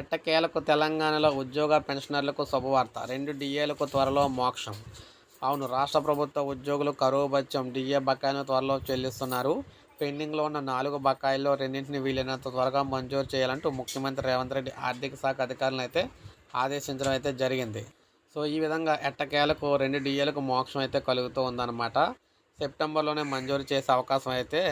ఎట్టకేలకు తెలంగాణలో ఉద్యోగ పెన్షనర్లకు శుభవార్త రెండు డిఏలకు త్వరలో మోక్షం. అవును రాష్ట్ర ప్రభుత్వ ఉద్యోగులు కరువు బత్యం డిఏ బకాయిలను త్వరలో చెల్లిస్తున్నారు. పెండింగ్లో ఉన్న నాలుగు బకాయిల్లో రెండింటిని వీలైనంత త్వరగా మంజూరు చేయాలంటూ ముఖ్యమంత్రి రేవంత్ రెడ్డి ఆర్థిక శాఖ అధికారులను అయితే ఆదేశించడం అయితే జరిగింది. సో ఈ విధంగా ఎట్టకేలకు రెండు డిఏలకు మోక్షం అయితే కలుగుతూ ఉందన్నమాట. సెప్టెంబర్లోనే మంజూరు చేసే అవకాశం అయితే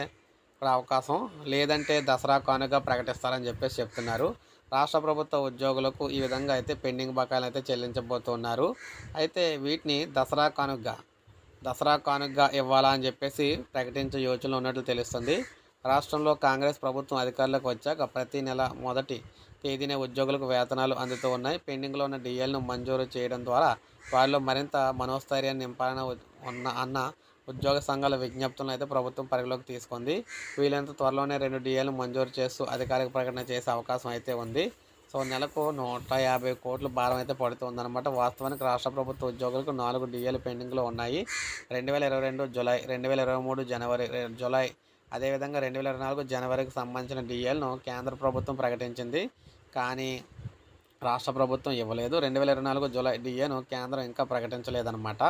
అవకాశం లేదంటే దసరా కానుగా ప్రకటిస్తారని చెప్పేసి చెప్తున్నారు. రాష్ట్ర ప్రభుత్వ ఉద్యోగులకు ఈ విధంగా అయితే పెండింగ్ బకాయిలు అయితే చెల్లించబోతున్నారు. అయితే వీటిని దసరా కానుగ్గా దసరా కానుగ్గా ఇవ్వాలా అని చెప్పేసి ప్రకటించే యోచనలో ఉన్నట్లు తెలుస్తుంది. రాష్ట్రంలో కాంగ్రెస్ ప్రభుత్వం అధికారులకు వచ్చాక ప్రతి నెల మొదటి తేదీనే ఉద్యోగులకు వేతనాలు అందుతూ ఉన్నాయి. పెండింగ్లో ఉన్న డిఎల్ను మంజూరు చేయడం ద్వారా వారిలో మరింత మనోస్థైర్యాన్ని నింపాలని ఉన్న అన్న ఉద్యోగ సంఘాల విజ్ఞప్తులను అయితే ప్రభుత్వం పరిగణలోకి తీసుకుంది. వీలైనంత త్వరలోనే రెండు డిఏలు మంజూరు చేస్తూ అధికారిక ప్రకటన చేసే అవకాశం అయితే ఉంది. సో నెలకు నూట యాభై కోట్ల భారం అయితే పడుతుందన్నమాట. వాస్తవానికి రాష్ట్ర ప్రభుత్వ ఉద్యోగులకు నాలుగు డిఏలు పెండింగ్లో ఉన్నాయి. రెండు వేల ఇరవై రెండు జులై రెండు వేల ఇరవై మూడు జనవరి జులై అదేవిధంగా రెండు వేల ఇరవై నాలుగు జనవరికి సంబంధించిన డిఏలను కేంద్ర ప్రభుత్వం ప్రకటించింది. కానీ రాష్ట్ర ప్రభుత్వం ఇవ్వలేదు. రెండు వేల ఇరవై నాలుగు జూలై డిఏను కేంద్రం ఇంకా ప్రకటించలేదన్నమాట.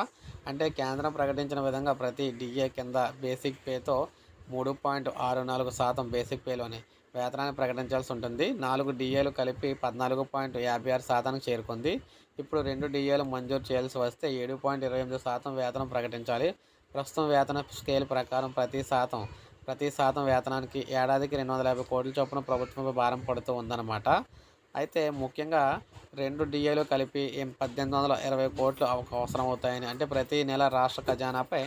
అంటే కేంద్రం ప్రకటించిన విధంగా ప్రతి డిఏ కింద బేసిక్ పేతో మూడు పాయింట్ ఆరు నాలుగు శాతం బేసిక్ పేలోని వేతనాన్ని ప్రకటించాల్సి ఉంటుంది. నాలుగు డిఏలు కలిపి పద్నాలుగు పాయింట్ యాభై ఆరు శాతానికి చేరుకుంది. ఇప్పుడు రెండు డిఏలు మంజూరు చేయాల్సి వస్తే ఏడు పాయింట్ ఇరవై ఎనిమిది శాతం వేతనం ప్రకటించాలి. ప్రస్తుతం వేతన స్కేల్ ప్రకారం ప్రతి శాతం ప్రతి శాతం వేతనానికి ఏడాదికి రెండు వందల యాభై కోట్ల చొప్పున ప్రభుత్వంపై భారం పడుతూ ఉందన్నమాట. అయితే ముఖ్యంగా రెండు డిఏలు కలిపి ఏం పద్దెనిమిది వందల ఇరవై కోట్లు అవసరం అవుతాయని అంటే ప్రతి నెల రాష్ట్ర ఖజానాపై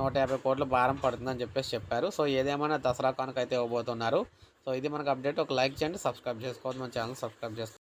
నూట యాభై కోట్లు భారం పడుతుందని చెప్పేసి చెప్పారు. సో ఏదేమైనా దసరా కానుక అయితే ఇవ్వబోతున్నారు. సో ఇది మనకు అప్డేట్. ఒక లైక్ చేయండి సబ్స్క్రైబ్ చేసుకోవద్దు మన ఛానల్ సబ్స్క్రైబ్ చేసుకోండి